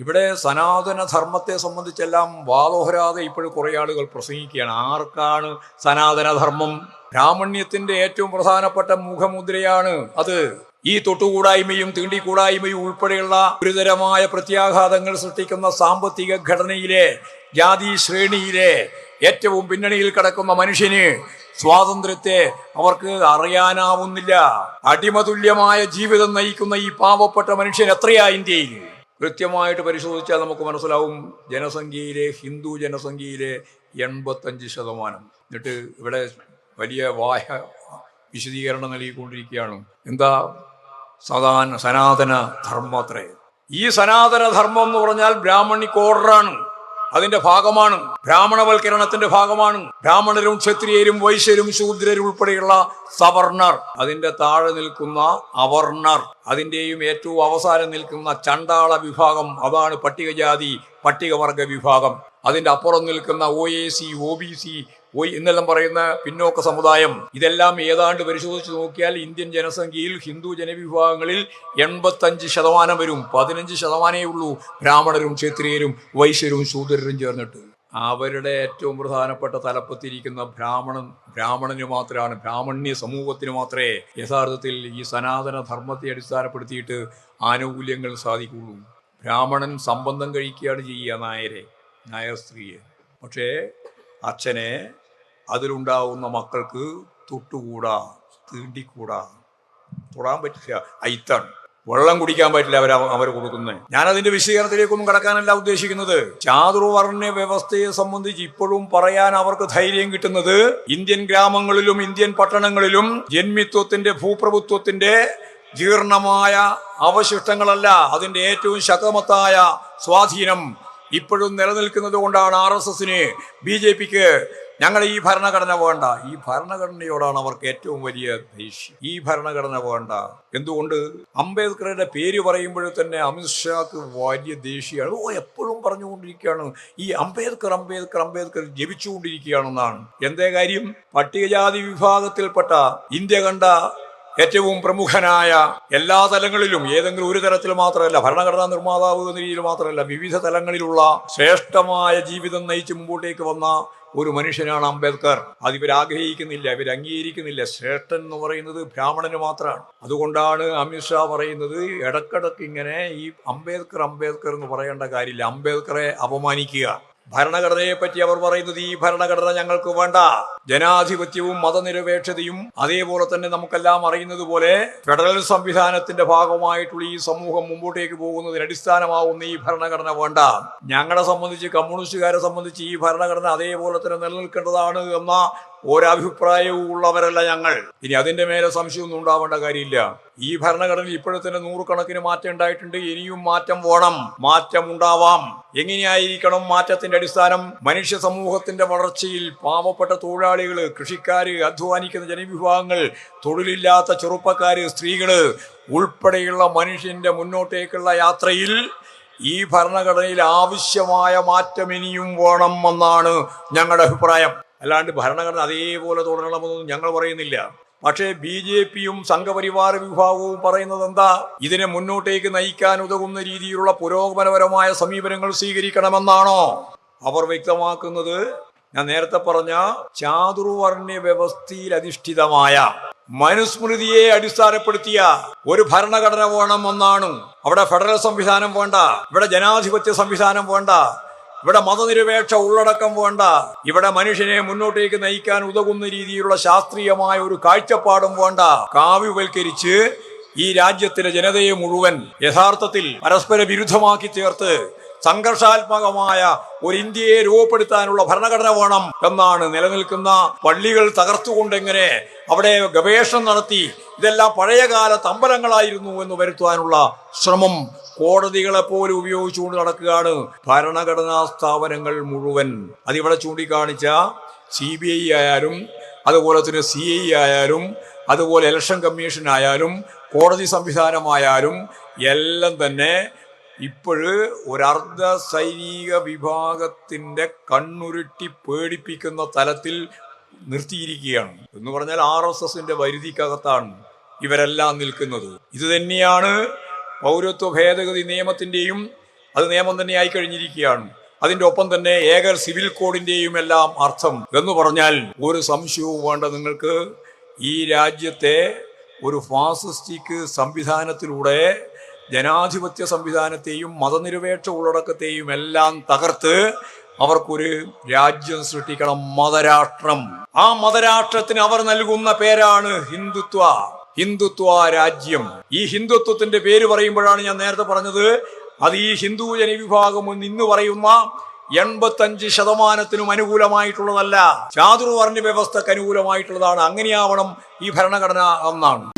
ഇവിടെ സനാതന ധർമ്മത്തെ സംബന്ധിച്ചെല്ലാം വാദോഹരാതെ ഇപ്പോഴും കുറേ ആളുകൾ പ്രസംഗിക്കുകയാണ്. ആർക്കാണ് സനാതനധർമ്മം? ബ്രാഹ്മണ്യത്തിന്റെ ഏറ്റവും പ്രധാനപ്പെട്ട മുഖമുദ്രയാണ് അത്. ഈ തൊട്ടുകൂടായ്മയും തീണ്ടിക്കൂടായ്മയും ഉൾപ്പെടെയുള്ള ഗുരുതരമായ പ്രത്യാഘാതങ്ങൾ സൃഷ്ടിക്കുന്ന സാമ്പത്തിക ഘടനയിലെ ജാതി ശ്രേണിയിലെ ഏറ്റവും പിന്നണിയിൽ കിടക്കുന്ന മനുഷ്യന് സ്വാതന്ത്ര്യത്തെ അവർക്ക് അറിയാനാവുന്നില്ല. അടിമതുല്യമായ ജീവിതം നയിക്കുന്ന ഈ പാവപ്പെട്ട മനുഷ്യൻ എത്രയാ ഇന്ത്യയിൽ? കൃത്യമായിട്ട് പരിശോധിച്ചാൽ നമുക്ക് മനസ്സിലാവും ജനസംഖ്യയിലെ ഹിന്ദു ജനസംഖ്യയിലെ എൺപത്തഞ്ച് ശതമാനം. എന്നിട്ട് ഇവിടെ വലിയ വായ വിശദീകരണം നൽകിക്കൊണ്ടിരിക്കുകയാണ്. എന്താ സദാന സനാതന ധർമ്മത്രേ ഈ സനാതന ധർമ്മം എന്ന് പറഞ്ഞാൽ ബ്രാഹ്മണിക് ഓർഡറാണ് അതിന്റെ ഭാഗമാണ് ബ്രാഹ്മണവൽക്കരണത്തിന്റെ ഭാഗമാണ്. ബ്രാഹ്മണരും ക്ഷത്രിയരും വൈശ്യരും ശൂദ്രരും ഉൾപ്പെടെയുള്ള സവർണർ. അതിന്റെ താഴെ നിൽക്കുന്ന അവർണർ. അതിന്റെയും ഏറ്റവും അവസാനം നിൽക്കുന്ന ചണ്ടാള വിഭാഗം. അതാണ് പട്ടികജാതി പട്ടികവർഗ വിഭാഗം. അതിന്റെ അപ്പുറം നിൽക്കുന്ന O E C O B C O എന്നെല്ലാം പറയുന്ന പിന്നോക്ക സമുദായം ഇതെല്ലാം ഏതാണ്ട് പരിശോധിച്ച് നോക്കിയാൽ ഇന്ത്യൻ ജനസംഖ്യയിൽ ഹിന്ദു ജനവിഭാഗങ്ങളിൽ എൺപത്തഞ്ച് ശതമാനം വരും പതിനഞ്ച് ശതമാനമേ ഉള്ളൂ ബ്രാഹ്മണരും ക്ഷത്രിയരും വൈശ്യരും ശൂദ്രരും ചേർന്നിട്ട്. അവരുടെ ഏറ്റവും പ്രധാനപ്പെട്ട തലപ്പത്തിരിക്കുന്ന ബ്രാഹ്മണൻ ബ്രാഹ്മണന് മാത്രമാണ് ബ്രാഹ്മണ്യ സമൂഹത്തിന് മാത്രമേ യഥാർത്ഥത്തിൽ ഈ സനാതന ധർമ്മത്തെ അടിസ്ഥാനപ്പെടുത്തിയിട്ട് ആനുകൂല്യങ്ങൾ സാധിക്കുള്ളൂ ബ്രാഹ്മണൻ സംബന്ധം കഴിക്കുകയാണ് ചെയ്യുക നായരെ നായർ സ്ത്രീയെ. പക്ഷേ അച്ഛനെ അതിലുണ്ടാവുന്ന മക്കൾക്ക് തൊട്ടുകൂടാ തീണ്ടിക്കൂടാ. തൊടാൻ പറ്റില്ല. ഐത്താണ് വെള്ളം കുടിക്കാൻ പറ്റില്ല അവർ അവർ കൊടുക്കുന്നത് ഞാൻ അതിന്റെ വിശദീകരണത്തിലേക്കൊന്നും കടക്കാനല്ല ഉദ്ദേശിക്കുന്നത്. ചാതുർവർണ വ്യവസ്ഥയെ സംബന്ധിച്ച് ഇപ്പോഴും പറയാൻ അവർക്ക് ധൈര്യം കിട്ടുന്നത് ഇന്ത്യൻ ഗ്രാമങ്ങളിലും ഇന്ത്യൻ പട്ടണങ്ങളിലും ജന്മിത്വത്തിന്റെ ഭൂപ്രഭുത്വത്തിന്റെ ജീർണമായ അവശിഷ്ടങ്ങളല്ല. അതിന്റെ ഏറ്റവും ശക്തമത്തായ സ്വാധീനം ഇപ്പോഴും നിലനിൽക്കുന്നത് കൊണ്ടാണ് ആർ എസ് എസിന്. ബി ജെ പിക്ക് ഞങ്ങൾ ഈ ഭരണഘടന വേണ്ട. ഈ ഭരണഘടനയോടാണ് അവർക്ക് ഏറ്റവും വലിയ ദേഷ്യം. ഈ ഭരണഘടന വേണ്ട. എന്തുകൊണ്ട്? അംബേദ്കറുടെ പേര് പറയുമ്പോഴേ തന്നെ അമിത്ഷാക്ക് വലിയ ദേഷ്യമാണ്. ഓ എപ്പോഴും പറഞ്ഞുകൊണ്ടിരിക്കുകയാണ്. ഈ അംബേദ്കർ അംബേദ്കർ അംബേദ്കർ ജപിച്ചുകൊണ്ടിരിക്കുകയാണെന്നാണ്. എന്തേ കാര്യം? പട്ടികജാതി വിഭാഗത്തിൽപ്പെട്ട ഇന്ത്യ കണ്ട ഏറ്റവും പ്രമുഖനായ എല്ലാ തലങ്ങളിലും ഏതെങ്കിലും ഒരു തരത്തിൽ മാത്രമല്ല ഭരണഘടനാ നിർമ്മാതാവ് എന്ന രീതിയിൽ മാത്രമല്ല വിവിധ തലങ്ങളിലുള്ള ശ്രേഷ്ഠമായ ജീവിതം നയിച്ച് മുമ്പോട്ടേക്ക് വന്ന ഒരു മനുഷ്യനാണ് അംബേദ്കർ. അത് ഇവർ ആഗ്രഹിക്കുന്നില്ല ഇവർ അംഗീകരിക്കുന്നില്ല ശ്രേഷ്ഠൻ എന്ന് പറയുന്നത് ബ്രാഹ്മണന് മാത്രമാണ്. അതുകൊണ്ടാണ് അമിത്ഷാ പറയുന്നത് ഇടക്കിടക്ക് ഇങ്ങനെ ഈ അംബേദ്കർ അംബേദ്കർ എന്ന് പറയേണ്ട കാര്യമില്ല. അംബേദ്കറെ അപമാനിക്കുക. ഭരണഘടനയെ പറ്റി അവർ പറയുന്നത് ഈ ഭരണഘടന ഞങ്ങൾക്ക് വേണ്ട. ജനാധിപത്യവും മതനിരപേക്ഷതയും അതേപോലെ തന്നെ നമുക്കെല്ലാം അറിയുന്നത് പോലെ ഫെഡറൽ സംവിധാനത്തിന്റെ ഭാഗമായിട്ടുള്ള ഈ സമൂഹം മുമ്പോട്ടേക്ക് പോകുന്നതിന് അടിസ്ഥാനമാവുന്ന ഈ ഭരണഘടന വേണ്ട. ഞങ്ങളെ സംബന്ധിച്ച് കമ്മ്യൂണിസ്റ്റുകാരെ സംബന്ധിച്ച് ഈ ഭരണഘടന അതേപോലെ തന്നെ നിലനിൽക്കേണ്ടതാണ് എന്ന ഒരഭിപ്രായവും ഉള്ളവരല്ല ഞങ്ങൾ. ഇനി അതിന്റെ മേലെ സംശയമൊന്നും ഉണ്ടാവേണ്ട കാര്യമില്ല. ഈ ഭരണഘടനയിൽ ഇപ്പോഴത്തെ നൂറുകണക്കിന് മാറ്റം ഉണ്ടായിട്ടുണ്ട്. ഇനിയും മാറ്റം വേണം. മാറ്റം ഉണ്ടാവാം. എങ്ങനെയായിരിക്കണം മാറ്റത്തിന്റെ അടിസ്ഥാനം? മനുഷ്യ സമൂഹത്തിന്റെ വളർച്ചയിൽ പാവപ്പെട്ട തൊഴിലാളികൾ കൃഷിക്കാര് അധ്വാനിക്കുന്ന ജനവിഭാഗങ്ങൾ തൊഴിലില്ലാത്ത ചെറുപ്പക്കാര് സ്ത്രീകൾ ഉൾപ്പെടെയുള്ള മനുഷ്യന്റെ മുന്നോട്ടേക്കുള്ള യാത്രയിൽ ഈ ഭരണഘടനയിൽ ആവശ്യമായ മാറ്റം ഇനിയും വേണം എന്നാണ് ഞങ്ങളുടെ അഭിപ്രായം. അല്ലാണ്ട് ഭരണഘടന അതേപോലെ തുടരണമെന്നൊന്നും ഞങ്ങൾ പറയുന്നില്ല. പക്ഷേ ബി ജെ പിയും സംഘപരിവാർ വിഭാഗവും പറയുന്നത് എന്താ ഇതിനെ മുന്നോട്ടേക്ക് നയിക്കാൻ ഉതകുന്ന രീതിയിലുള്ള പുരോഗമനപരമായ സമീപനങ്ങൾ സ്വീകരിക്കണമെന്നാണോ? അവർ വ്യക്തമാക്കുന്നത് ഞാൻ നേരത്തെ പറഞ്ഞ ചാതുർവർണ വ്യവസ്ഥയിൽ അധിഷ്ഠിതമായ മനുസ്മൃതിയെ അടിസ്ഥാനപ്പെടുത്തിയ ഒരു ഭരണഘടന വേണം എന്നാണ്. അവിടെ ഫെഡറൽ സംവിധാനം വേണ്ട ഇവിടെ ജനാധിപത്യ സംവിധാനം വേണ്ട ഇവിടെ മതനിരപേക്ഷ ഉള്ളടക്കം വേണ്ട. ഇവിടെ മനുഷ്യനെ മുന്നോട്ടേക്ക് നയിക്കാൻ ഉതകുന്ന രീതിയിലുള്ള ശാസ്ത്രീയമായ ഒരു കാഴ്ചപ്പാടും വേണ്ട. കാവ്യവൽക്കരിച്ച് ഈ രാജ്യത്തിലെ ജനതയെ മുഴുവൻ യഥാർത്ഥത്തിൽ പരസ്പര വിരുദ്ധമാക്കി ചേർത്ത് സംഘർഷാത്മകമായ ഒരു ഇന്ത്യയെ രൂപപ്പെടുത്താനുള്ള ഭരണഘടന വേണം എന്നാണ് നിലനിൽക്കുന്ന പള്ളികൾ തകർത്തുകൊണ്ടെങ്ങനെ അവിടെ ഗവേഷണം നടത്തി ഇതെല്ലാം പഴയകാല തമ്പലങ്ങളായിരുന്നു എന്ന് വരുത്തുവാനുള്ള ശ്രമം കോടതികളെ പോലും ഉപയോഗിച്ചുകൊണ്ട് നടക്കുകയാണ് ഭരണഘടനാ സ്ഥാപനങ്ങൾ മുഴുവൻ. അതിവിടെ ചൂണ്ടിക്കാണിച്ച സി ബി ഐ ആയാലും അതുപോലെ തന്നെ സി ഐ ആയാലും അതുപോലെ ഇലക്ഷൻ കമ്മീഷൻ ആയാലും കോടതി സംവിധാനമായാലും എല്ലാം തന്നെ ഇപ്പോഴ് ഒരർദ്ധ സൈനിക വിഭാഗത്തിന്റെ കണ്ണുരുട്ടി പേടിപ്പിക്കുന്ന തലത്തിൽ നിർത്തിയിരിക്കുകയാണ്. എന്ന് പറഞ്ഞാൽ ആർ എസ് എസിന്റെ വരുതിക്കകത്താണ് ഇവരെല്ലാം നിൽക്കുന്നത്. ഇത് തന്നെയാണ് പൗരത്വ ഭേദഗതി നിയമത്തിന്റെയും അത് നിയമം തന്നെ ആയി കഴിഞ്ഞിരിക്കുകയാണ്. അതിന്റെ ഒപ്പം തന്നെ ഏക സിവിൽ കോഡിന്റെയും എല്ലാം അർത്ഥം. എന്ന് പറഞ്ഞാൽ ഒരു സംശയവും വേണ്ട നിങ്ങൾക്ക്. ഈ രാജ്യത്തെ ഒരു ഫാസിസ്റ്റിക് സംവിധാനത്തിലൂടെ ജനാധിപത്യ സംവിധാനത്തെയും മതനിരപേക്ഷ ഉള്ളടക്കത്തെയും എല്ലാം തകർത്ത് അവർക്കൊരു രാജ്യം സൃഷ്ടിക്കണം. മതരാഷ്ട്രം. ആ മതരാഷ്ട്രത്തിന് അവർ നൽകുന്ന പേരാണ് ഹിന്ദുത്വ. ഹിന്ദുത്വ രാജ്യം. ഈ ഹിന്ദുത്വത്തിന്റെ പേര് പറയുമ്പോഴാണ് ഞാൻ നേരത്തെ പറഞ്ഞത്. അത് ഈ ഹിന്ദു ജനവിഭാഗം ഇന്ന് പറയുന്ന എൺപത്തഞ്ച് ശതമാനത്തിനും അനുകൂലമായിട്ടുള്ളതല്ല. ചാതുർവർണ വ്യവസ്ഥക്ക് അനുകൂലമായിട്ടുള്ളതാണ്. അങ്ങനെയാവണം ഈ ഭരണഘടന എന്നാണ്.